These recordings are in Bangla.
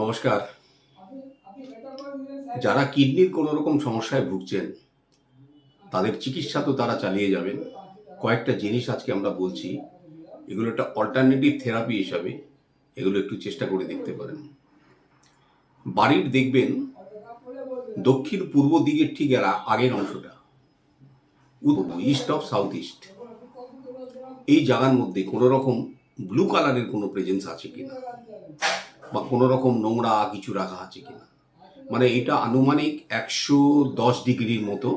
নমস্কার। যারা কিডনির কোনো রকম সমস্যায় ভুগছেন, তাদের চিকিৎসা তো তারা চালিয়ে যাবেন। কয়েকটা জিনিস আজকে আমরা বলছি। এগুলো একটা অল্টারনেটিভ থেরাপি হিসাবে এগুলো একটু চেষ্টা করে দেখতে পারেন। বাড়ির দেখবেন, দক্ষিণ পূর্ব দিকের ঠিক আগের অংশটা। ইস্ট অফ সাউথ ইস্ট এই জায়গার মধ্যে কোনো রকম ব্লু কালারের কোনো প্রেজেন্স আছে কিনা। বা কোনো রকম নোংরা কিছু রাখা আছে কিনা। মানে এটা আনুমানিক একশো দশ ডিগ্রির মতো,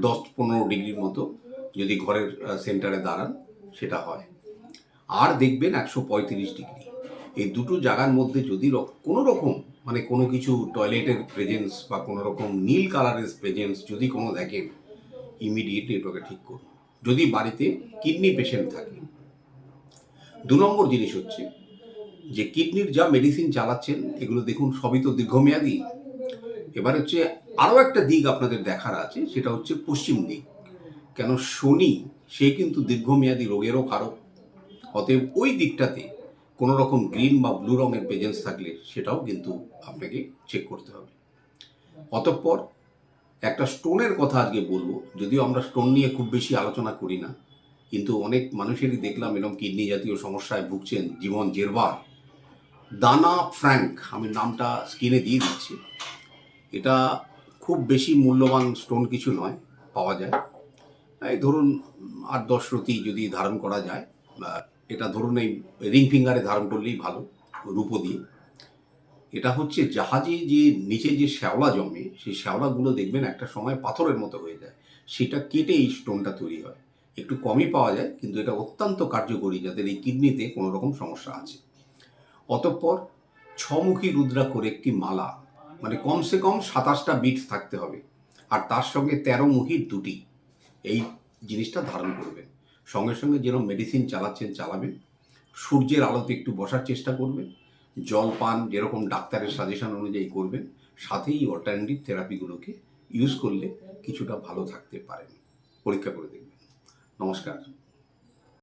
দশ পনেরো ডিগ্রির মতো যদি ঘরের সেন্টারে দাঁড়ান, সেটা হয়। আর দেখবেন একশো পঁয়ত্রিশ ডিগ্রি। এই দুটো জায়গার মধ্যে যদি কোনো রকম মানে কোনো কিছু টয়লেটের প্রেজেন্স বা কোনো রকম নীল কালারের প্রেজেন্স যদি কোনো দেখেন ইমিডিয়েটলি এটাকে ঠিক করুন। যদি বাড়িতে কিডনি পেশেন্ট থাকে। দু নম্বর জিনিস হচ্ছে যে কিডনির যা মেডিসিন চালাচ্ছেন, এগুলো দেখুন, সবই তো দীর্ঘমেয়াদী। এবার হচ্ছে আরও একটা দিক আপনাদের দেখার আছে, সেটা হচ্ছে পশ্চিম দিক। কেন শনি, সে কিন্তু দীর্ঘমেয়াদী রোগেরও কারক। অতএব ওই দিকটাতে কোনো রকম গ্রিন বা ব্লু রঙের প্রেজেন্স থাকলে সেটাও কিন্তু আপনাকে চেক করতে হবে। অতঃপর একটা স্টোনের কথা আজকে বলব, যদিও আমরা স্টোন নিয়ে খুব বেশি আলোচনা করি না, কিন্তু অনেক মানুষেরই দেখলাম এরকম কিডনি জাতীয় সমস্যায় ভুগছেন জীবন জেরবার। দানা ফ্র্যাঙ্ক, আমি নামটা স্ক্রিনে দিয়ে দিচ্ছি। এটা খুব বেশি মূল্যবান স্টোন কিছু নয়, পাওয়া যায়। এই ধরুন আট দশ রতি যদি ধারণ করা যায় এটা ধরুন এই রিং ফিঙ্গারে ধারণ করলেই ভালো, রূপো দিয়ে। এটা হচ্ছে জাহাজে যে নিচে যে শ্যাওলা জমে, সেই শ্যাওলাগুলো দেখবেন একটা সময় পাথরের মতো হয়ে যায়। সেটা কেটে এই স্টোনটা তৈরি হয়। একটু কমই পাওয়া যায়, কিন্তু এটা অত্যন্ত কার্যকরী যাদের এই কিডনিতে কোনো রকম সমস্যা আছে। অতঃপর ছমুখী রুদ্রাক্ষর একটি মালা মানে কমসে কম সাতাশটা বিট থাকতে হবে, আর তার সঙ্গে তেরো মুখীর দুটি। এই জিনিসটা ধারণ করবেন। সঙ্গে সঙ্গে যেরকম মেডিসিন চালাচ্ছেন, চালাবেন। সূর্যের আলোতে একটু বসার চেষ্টা করবেন। জল পান যেরকম ডাক্তারের সাজেশন অনুযায়ী করবেন, সাথেই অল্টারনেটিভ থেরাপিগুলোকে ইউজ করলে কিছুটা ভালো থাকতে পারেন। পরীক্ষা করে দেখবেন। নমস্কার।